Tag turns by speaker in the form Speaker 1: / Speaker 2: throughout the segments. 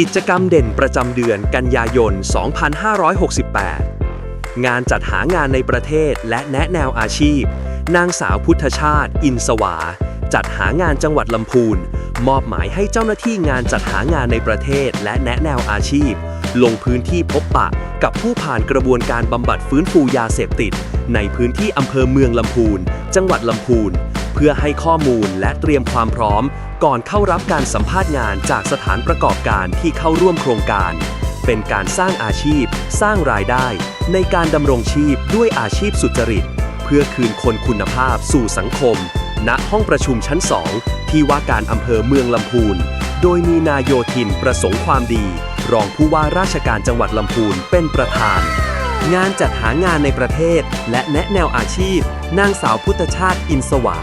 Speaker 1: กิจกรรมเด่นประจำเดือนกันยายน 2568 งานจัดหางานในประเทศและแนะแนวอาชีพ นางสาวพุทธชาติ อินสวา จัดหางานจังหวัดลำพูน มอบหมายให้เจ้าหน้าที่งานจัดหางานในประเทศและแนะแนวอาชีพ ลงพื้นที่พบปะกับผู้ผ่านกระบวนการบำบัดฟื้นฟูยาเสพติด ในพื้นที่อำเภอเมืองลำพูน จังหวัดลำพูน เพื่อให้ข้อมูลและเตรียมความพร้อม ก่อนเข้ารับการสัมภาษณ์งานจากสถานประกอบการที่เข้าร่วมโครงการ เป็นการสร้างอาชีพ สร้างรายได้ ในการดำรงชีพด้วยอาชีพสุจริต เพื่อคืนคนคุณภาพสู่สังคม ณห้องประชุมชั้น 2 ที่ว่าการอำเภอเมืองลำพูน โดยมีนายโยธินประสงค์ความดี รองผู้ว่าราชการจังหวัดลำพูนเป็นประธาน งานจัดหางานในประเทศ และแนะแนวอาชีพ นางสาวพุทธชาติอินสวา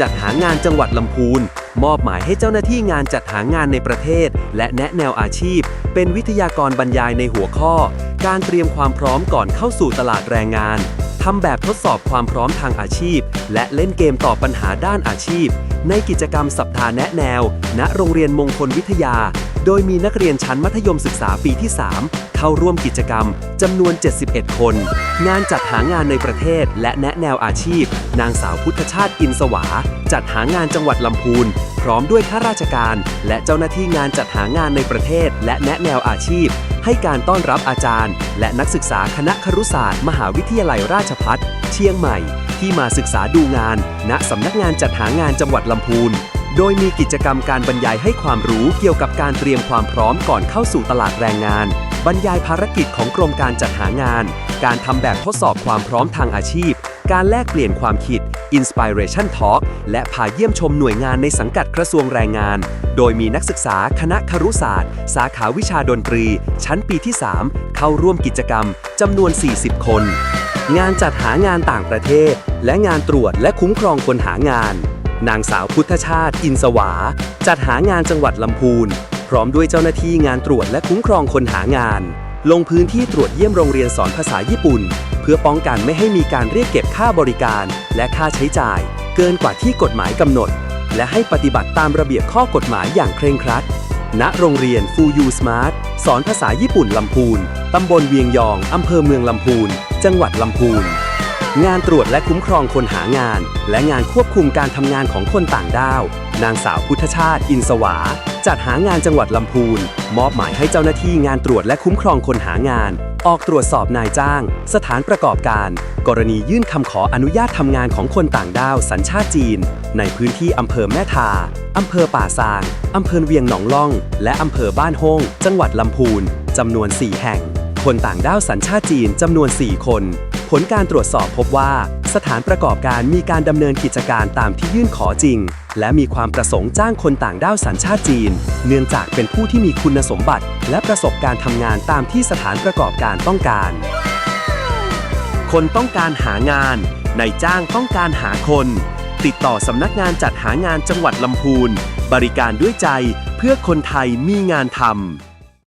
Speaker 1: จัดหางานจังหวัดลำพูน มอบหมายให้เจ้าหน้าที่งานจัดหางานในประเทศ และแนะแนวอาชีพ เป็นวิทยากรบรรยายในหัวข้อ การเตรียมความพร้อมก่อนเข้าสู่ตลาดแรงงานทำแบบทดสอบความพร้อมทางอาชีพ และเล่นเกมตอบปัญหาด้านอาชีพ ในกิจกรรมสัปดาห์แนะแนว ณโรงเรียนมงคลวิทยา โดยมีนักเรียนชั้นมัธยมศึกษาปีที่ 3 เข้าร่วมกิจกรรมจำนวน 71 คน งานจัดหางานในประเทศและแนะแนวอาชีพ นางสาวพุทธชาติอินสวา จัดหางานจังหวัดลำพูน พร้อมด้วยข้าราชการ และเจ้าหน้าที่งานจัดหางานในประเทศ และแนะแนวอาชีพ ให้การต้อนรับอาจารย์ และนักศึกษาคณะครุศาสตร์ มหาวิทยาลัยราชภัฏเชียงใหม่ ที่มาศึกษาดูงาน ณสำนักงานจัดหางานจังหวัดลำพูน โดยมีกิจกรรมการบรรยายให้ความรู้เกี่ยวกับการเตรียมความพร้อมก่อนเข้าสู่ตลาดแรงงาน บรรยายภารกิจของกรมการจัดหางาน การทำแบบทดสอบความพร้อมทางอาชีพ การแลกเปลี่ยนความคิด Inspiration Talk และพาเยี่ยมชมหน่วยงานในสังกัดกระทรวงแรงงาน โดยมีนักศึกษาคณะครุศาสตร์ สาขาวิชาดนตรี ชั้นปีที่ 3 เข้าร่วมกิจกรรมจำนวน 40 คน งานจัดหางานต่างประเทศ และงานตรวจและคุ้มครองคนหางาน นางสาวพุทธชาติอินสวา จัดหางานจังหวัดลำพูน พร้อมด้วยเจ้าหน้าที่งานตรวจและคุ้มครองคนหางาน ลงพื้นที่ตรวจเยี่ยมโรงเรียนสอนภาษาญี่ปุ่น เพื่อป้องกันไม่ให้มีการเรียกเก็บค่าบริการ และค่าใช้จ่าย เกินกว่าที่กฎหมายกำหนด และให้ปฏิบัติตามระเบียบข้อกฎหมายอย่างเคร่งครัดณโรงเรียนฟูยูสมาร์ทสอนภาษาญี่ปุ่นลำพูน ตำบลเวียงยอง อำเภอเมืองลำพูน จังหวัดลำพูน งานตรวจและคุ้มครองคนหางาน และงานควบคุมการทำงานของคนต่างด้าว นางสาวพุทธชาติ อินสวา จัดหางานจังหวัดลำพูน มอบหมายให้เจ้าหน้าที่งานตรวจและคุ้มครองคนหางาน ออกตรวจสอบนายจ้าง สถานประกอบการ กรณียื่นคำขออนุญาตทำงานของคนต่างด้าวสัญชาติจีน ในพื้นที่อำเภอแม่ทาอำเภอป่าซางอำเภอเวียงหนองล่อง และอำเภอบ้านโฮงจังหวัดลำพูนจำนวน 4 แห่ง คนต่างด้าวสัญชาติจีนจำนวน 4 คน ผลการตรวจสอบพบว่า สถานประกอบการมีการดำเนินกิจการตามที่ยื่นขอจริง และมีความประสงค์จ้างคนต่างด้าวสัญชาติจีน เนื่องจากเป็นผู้ที่มีคุณสมบัติ และประสบการณ์ทำงานตามที่สถานประกอบการต้องการ คนต้องการหางานนายจ้างต้องการหาคน ติดต่อสำนักงานจัดหางานจังหวัดลำพูน บริการด้วยใจเพื่อคนไทยมีงานทำ